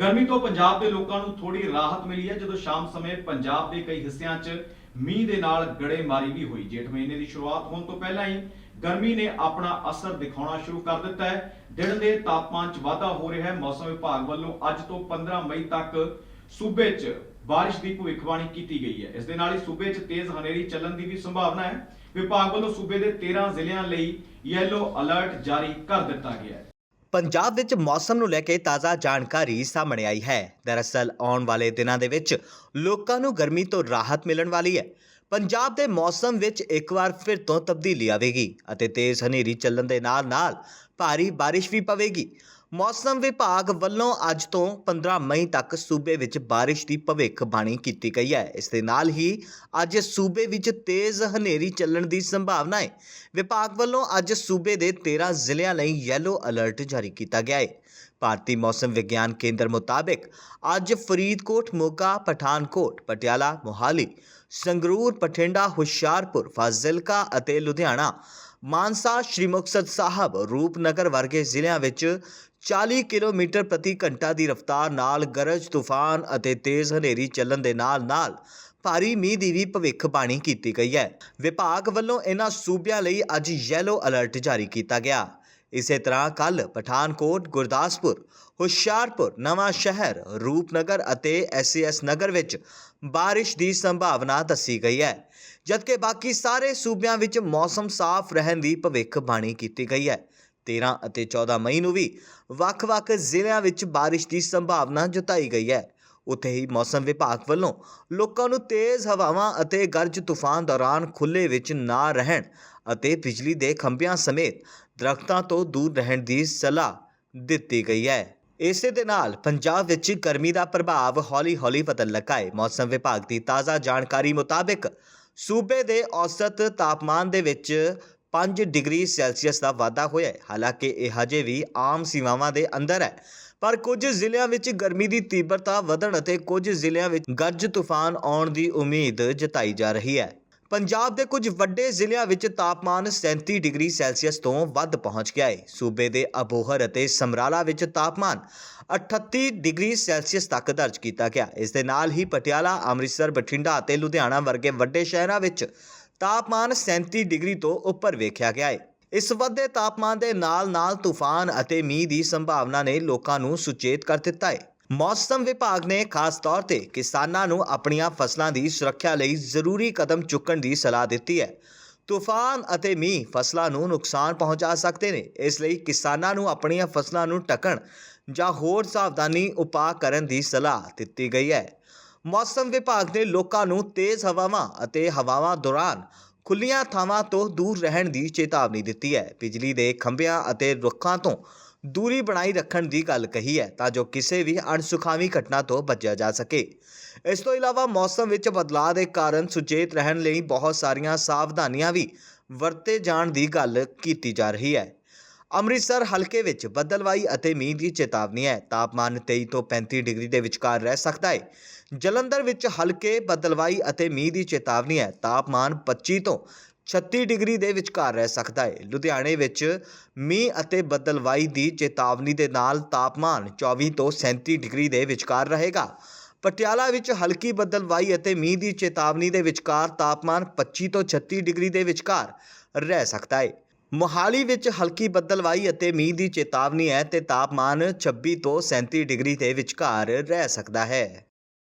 ਗਰਮੀ ਤੋਂ ਪੰਜਾਬ ਦੇ ਲੋਕਾਂ ਨੂੰ ਥੋੜੀ ਰਾਹਤ ਮਿਲੀ ਹੈ। ਜਦੋਂ ਸ਼ਾਮ ਸਮੇਂ ਪੰਜਾਬ ਦੇ ਕਈ ਹਿੱਸਿਆਂ 'ਚ ਮੀਂਹ ਦੇ ਨਾਲ ਗੜੇਮਾਰੀ ਵੀ ਹੋਈ। ਜੇਠ ਮਹੀਨੇ ਦੀ ਸ਼ੁਰੂਆਤ ਹੋਣ ਤੋਂ ਪਹਿਲਾਂ ਹੀ ਗਰਮੀ ਨੇ ਆਪਣਾ ਅਸਰ ਦਿਖਾਉਣਾ ਸ਼ੁਰੂ ਕਰ ਦਿੱਤਾ ਹੈ। ਦਿਨ ਦੇ ਤਾਪਮਾਨ 'ਚ ਵਾਧਾ ਹੋ ਰਿਹਾ ਹੈ। ਮੌਸਮ ਵਿਭਾਗ ਵੱਲੋਂ ਅੱਜ ਤੋਂ 15 ਮਈ ਤੱਕ ਸੂਬੇ 'ਚ ਬਾਰਿਸ਼ ਦੀ ਭਵਿੱਖਬਾਣੀ ਕੀਤੀ ਗਈ ਹੈ। ਇਸ ਦੇ ਨਾਲ ਹੀ ਸੂਬੇ 'ਚ ਤੇਜ਼ ਹਨੇਰੀ ਚੱਲਣ ਦੀ ਵੀ ਸੰਭਾਵਨਾ ਹੈ। ਵਿਭਾਗ ਵੱਲੋਂ ਸੂਬੇ ਦੇ 13 ਜ਼ਿਲ੍ਹਿਆਂ ਲਈ ਯੈਲੋ ਅਲਰਟ ਜਾਰੀ ਕਰ ਦਿੱਤਾ ਗਿਆ ਹੈ। ਪੰਜਾਬ ਵਿੱਚ ਮੌਸਮ ਨੂੰ ਲੈ ਕੇ ਤਾਜ਼ਾ ਜਾਣਕਾਰੀ ਸਾਹਮਣੇ ਆਈ ਹੈ। ਦਰਅਸਲ, ਆਉਣ ਵਾਲੇ ਦਿਨਾਂ ਦੇ ਵਿੱਚ ਲੋਕਾਂ ਨੂੰ ਗਰਮੀ ਤੋਂ ਰਾਹਤ ਮਿਲਣ ਵਾਲੀ ਹੈ। ਪੰਜਾਬ ਦੇ ਮੌਸਮ ਵਿੱਚ ਇੱਕ ਵਾਰ ਫਿਰ ਤੋਂ ਤਬਦੀਲੀ ਆਵੇਗੀ ਅਤੇ ਤੇਜ਼ ਹਨੇਰੀ ਚੱਲਣ ਦੇ ਨਾਲ-ਨਾਲ ਭਾਰੀ ਬਾਰਿਸ਼ ਵੀ ਪਵੇਗੀ। ਮੌਸਮ ਵਿਭਾਗ ਵੱਲੋਂ ਅੱਜ ਤੋਂ 15 ਮਈ ਤੱਕ ਸੂਬੇ ਵਿੱਚ ਬਾਰਿਸ਼ ਦੀ ਭਵਿੱਖਬਾਣੀ ਕੀਤੀ ਗਈ ਹੈ। ਇਸ ਦੇ ਨਾਲ ਹੀ ਅੱਜ ਸੂਬੇ ਵਿੱਚ ਤੇਜ਼ ਹਨੇਰੀ ਚੱਲਣ ਦੀ ਸੰਭਾਵਨਾ ਹੈ। ਵਿਭਾਗ ਵੱਲੋਂ ਅੱਜ ਸੂਬੇ ਦੇ 13 ਜ਼ਿਲ੍ਹਿਆਂ ਲਈ ਯੈਲੋ ਅਲਰਟ ਜਾਰੀ ਕੀਤਾ ਗਿਆ ਹੈ। ਭਾਰਤੀ ਮੌਸਮ ਵਿਗਿਆਨ ਕੇਂਦਰ ਮੁਤਾਬਕ ਅੱਜ ਫਰੀਦਕੋਟ, ਮੋਗਾ, ਪਠਾਨਕੋਟ, ਪਟਿਆਲਾ, ਮੋਹਾਲੀ, ਸੰਗਰੂਰ ਪਠਿੰਡਾ ਹੁਸ਼ਿਆਰਪੁਰ, ਫਾਜ਼ਿਲਕਾ ਅਤੇ ਲੁਧਿਆਣਾ ਮਾਨਸਾ ਸ਼੍ਰੀ ਮੁਕਤਸਰ ਸਾਹਿਬ ਰੂਪਨਗਰ ਵਰਗੇ ਜ਼ਿਲ੍ਹਿਆਂ ਵਿੱਚ 40 ਕਿਲੋਮੀਟਰ ਪ੍ਰਤੀ ਘੰਟਾ ਦੀ ਰਫ਼ਤਾਰ ਨਾਲ ਗਰਜ, ਤੂਫਾਨ ਅਤੇ ਤੇਜ਼ ਹਨੇਰੀ ਚੱਲਣ ਦੇ ਨਾਲ-ਨਾਲ ਭਾਰੀ ਮੀਂਹ ਦੀ ਵੀ ਭਵਿੱਖਬਾਣੀ ਕੀਤੀ ਗਈ ਹੈ। ਵਿਭਾਗ ਵੱਲੋਂ ਇਹਨਾਂ ਸੂਬਿਆਂ ਲਈ ਅੱਜ ਯੈਲੋ ਅਲਰਟ ਜਾਰੀ ਕੀਤਾ ਗਿਆ। ਇਸੇ ਤਰ੍ਹਾਂ ਕੱਲ ਪਠਾਨਕੋਟ, ਗੁਰਦਾਸਪੁਰ, ਹੁਸ਼ਿਆਰਪੁਰ, ਨਵਾਂ ਸ਼ਹਿਰ, ਰੂਪਨਗਰ ਅਤੇ ਐਸਐਸ ਨਗਰ ਵਿੱਚ ਬਾਰਿਸ਼ ਦੀ ਸੰਭਾਵਨਾ ਦੱਸੀ ਗਈ ਹੈ, ਜਦਕਿ ਬਾਕੀ ਸਾਰੇ ਸੂਬਿਆਂ ਵਿੱਚ ਮੌਸਮ ਸਾਫ਼ ਰਹਿਣ ਦੀ ਭਵਿੱਖਬਾਣੀ ਕੀਤੀ ਗਈ ਹੈ। 13 ਅਤੇ 14 ਮਈ ਨੂੰ ਵੀ ਵੱਖ-ਵੱਖ ਜ਼ਿਲ੍ਹਿਆਂ ਵਿੱਚ ਬਾਰਿਸ਼ ਦੀ ਸੰਭਾਵਨਾ ਜਤਾਈ ਗਈ ਹੈ। ਉੱਥੇ ਹੀ ਮੌਸਮ ਵਿਭਾਗ ਵੱਲੋਂ ਲੋਕਾਂ ਨੂੰ ਤੇਜ਼ ਹਵਾਵਾਂ ਅਤੇ ਗਰਜ ਤੂਫਾਨ ਦੌਰਾਨ ਖੁੱਲ੍ਹੇ ਵਿੱਚ ਨਾ ਰਹਿਣ ਅਤੇ ਬਿਜਲੀ ਦੇ ਖੰਭਿਆਂ ਸਮੇਤ ਦਰਖਤਾਂ ਤੋਂ ਦੂਰ ਰਹਿਣ ਦੀ ਸਲਾਹ ਦਿੱਤੀ ਗਈ ਹੈ। ਇਸੇ ਦੇ ਨਾਲ ਪੰਜਾਬ ਵਿੱਚ ਗਰਮੀ ਦਾ ਪ੍ਰਭਾਵ ਹੌਲੀ-ਹੌਲੀ ਬਦਲ ਲੱਗਾ ਹੈ। ਮੌਸਮ ਵਿਭਾਗ ਦੀ ਤਾਜ਼ਾ ਜਾਣਕਾਰੀ ਮੁਤਾਬਕ ਸੂਬੇ ਦੇ ਔਸਤ ਤਾਪਮਾਨ ਦੇ ਵਿੱਚ 5 ਡਿਗਰੀ ਸੈਲਸੀਅਸ ਦਾ ਵਾਧਾ ਹੋਇਆ ਹੈ। ਹਾਲਾਂਕਿ ਇਹ ਹਜੇ ਵੀ ਆਮ ਸੀਮਾਵਾਂ ਦੇ ਅੰਦਰ ਹੈ। ਪਰ ਕੁਝ ਜ਼ਿਲ੍ਹਿਆਂ ਵਿੱਚ ਗਰਮੀ ਦੀ ਤੀਬਰਤਾ ਵਧਣ ਅਤੇ ਕੁਝ ਜ਼ਿਲ੍ਹਿਆਂ ਵਿੱਚ ਗੱਜ ਤੂਫਾਨ ਆਉਣ ਦੀ ਉਮੀਦ ਜਤਾਈ ਜਾ ਰਹੀ ਹੈ। ਪੰਜਾਬ ਦੇ ਕੁਝ ਵੱਡੇ ਜ਼ਿਲ੍ਹਿਆਂ ਵਿੱਚ ਤਾਪਮਾਨ 37 ਡਿਗਰੀ ਸੈਲਸੀਅਸ ਤੋਂ ਵੱਧ ਪਹੁੰਚ ਗਿਆ ਹੈ ਸੂਬੇ ਦੇ ਅਬੋਹਰ ਅਤੇ ਸਮਰਾਲਾ ਵਿੱਚ ਤਾਪਮਾਨ 38 ਡਿਗਰੀ ਸੈਲਸੀਅਸ ਤੱਕ ਦਰਜ ਕੀਤਾ ਗਿਆ। ਇਸ ਦੇ ਨਾਲ ਹੀ ਪਟਿਆਲਾ, ਅੰਮ੍ਰਿਤਸਰ, ਬਠਿੰਡਾ ਅਤੇ ਲੁਧਿਆਣਾ ਵਰਗੇ ਵੱਡੇ ਸ਼ਹਿਰਾਂ ਵਿੱਚ ਤਾਪਮਾਨ 37 ਡਿਗਰੀ ਤੋਂ ਉੱਪਰ ਵੇਖਿਆ ਗਿਆ ਹੈ ਇਸ ਵਧਦੇ ਤਾਪਮਾਨ ਦੇ ਨਾਲ-ਨਾਲ ਤੂਫਾਨ ਅਤੇ ਮੀਂਹ ਦੀ ਸੰਭਾਵਨਾ ਨੇ ਲੋਕਾਂ ਨੂੰ ਸੁਚੇਤ ਕਰ ਦਿੱਤਾ ਹੈ। ਮੌਸਮ ਵਿਭਾਗ ਨੇ ਖਾਸ ਤੌਰ ਤੇ ਕਿਸਾਨਾਂ ਨੂੰ ਆਪਣੀਆਂ ਫਸਲਾਂ ਦੀ ਸੁਰੱਖਿਆ ਲਈ ਜ਼ਰੂਰੀ ਕਦਮ ਚੁੱਕਣ ਦੀ ਸਲਾਹ ਦਿੱਤੀ ਹੈ। ਤੂਫਾਨ ਅਤੇ ਮੀਂਹ ਫਸਲਾਂ ਨੂੰ ਨੁਕਸਾਨ ਪਹੁੰਚਾ ਸਕਦੇ ਨੇ, ਇਸ ਲਈ ਕਿਸਾਨਾਂ ਨੂੰ ਆਪਣੀਆਂ ਫਸਲਾਂ ਨੂੰ ਢੱਕਣ ਜਾਂ ਹੋਰ ਸਾਵਧਾਨੀ ਉਪਾਅ ਕਰਨ ਦੀ ਸਲਾਹ ਦਿੱਤੀ ਗਈ ਹੈ। ਮੌਸਮ ਵਿਭਾਗ ਨੇ ਲੋਕਾਂ ਨੂੰ ਤੇਜ਼ ਹਵਾਵਾਂ ਅਤੇ ਹਵਾਵਾਂ ਦੌਰਾਨ ਖੁੱਲੀਆਂ ਥਾਵਾਂ ਤੋਂ ਦੂਰ ਰਹਿਣ ਦੀ ਚੇਤਾਵਨੀ ਦਿੱਤੀ ਹੈ। ਬਿਜਲੀ ਦੇ ਖੰਭਿਆਂ ਅਤੇ ਰੁੱਖਾਂ ਤੋਂ ਦੂਰੀ ਬਣਾਈ ਰੱਖਣ ਦੀ ਗੱਲ ਕਹੀ ਹੈ ਤਾਂ ਜੋ ਕਿਸੇ ਵੀ ਅਣਸੁਖਾਵੀ ਘਟਨਾ ਤੋਂ ਬਚਿਆ ਜਾ ਸਕੇ। ਇਸ ਤੋਂ ਇਲਾਵਾ ਮੌਸਮ ਵਿੱਚ ਬਦਲਾਅ ਦੇ ਕਾਰਨ ਸੁਚੇਤ ਰਹਿਣ ਲਈ ਬਹੁਤ ਸਾਰੀਆਂ ਸਾਵਧਾਨੀਆਂ ਵੀ ਵਰਤੇ ਜਾਣ ਦੀ ਗੱਲ ਕੀਤੀ ਜਾ ਰਹੀ ਹੈ। ਅੰਮ੍ਰਿਤਸਰ ਹਲਕੇ ਵਿੱਚ ਬਦਲਵਾਈ ਅਤੇ ਮੀਂਹ ਦੀ ਚੇਤਾਵਨੀ ਹੈ। ਤਾਪਮਾਨ 23 ਤੋਂ 35 ਡਿਗਰੀ ਦੇ ਵਿਚਕਾਰ ਰਹਿ ਸਕਦਾ ਹੈ। ਜਲੰਧਰ ਵਿੱਚ ਹਲਕੇ ਬਦਲਵਾਈ ਅਤੇ ਮੀਂਹ ਦੀ ਚੇਤਾਵਨੀ ਹੈ। ਤਾਪਮਾਨ 25 ਤੋਂ 36 ਡਿਗਰੀ ਦੇ ਵਿਚਕਾਰ ਰਹਿ ਸਕਦਾ ਹੈ। ਲੁਧਿਆਣੇ ਵਿੱਚ ਮੀਂਹ ਅਤੇ ਬਦਲਵਾਈ ਦੀ ਚੇਤਾਵਨੀ ਦੇ ਨਾਲ ਤਾਪਮਾਨ 24 ਤੋਂ 37 ਡਿਗਰੀ ਦੇ ਵਿਚਕਾਰ ਰਹੇਗਾ। ਪਟਿਆਲਾ ਵਿੱਚ ਹਲਕੀ ਬਦਲਵਾਈ ਅਤੇ ਮੀਂਹ ਦੀ ਚੇਤਾਵਨੀ ਦੇ ਵਿਚਕਾਰ ਤਾਪਮਾਨ 25 ਤੋਂ 36 ਡਿਗਰੀ ਦੇ ਵਿਚਕਾਰ ਰਹਿ ਸਕਦਾ ਹੈ। ਮੋਹਾਲੀ ਵਿੱਚ ਹਲਕੀ ਬੱਦਲਵਾਈ ਅਤੇ ਮੀਂਹ ਦੀ ਚੇਤਾਵਨੀ ਹੈ ਤੇ ਤਾਪਮਾਨ 26 ਤੋਂ 37 ਡਿਗਰੀ ਦੇ ਵਿਚਕਾਰ ਰਹਿ ਸਕਦਾ ਹੈ।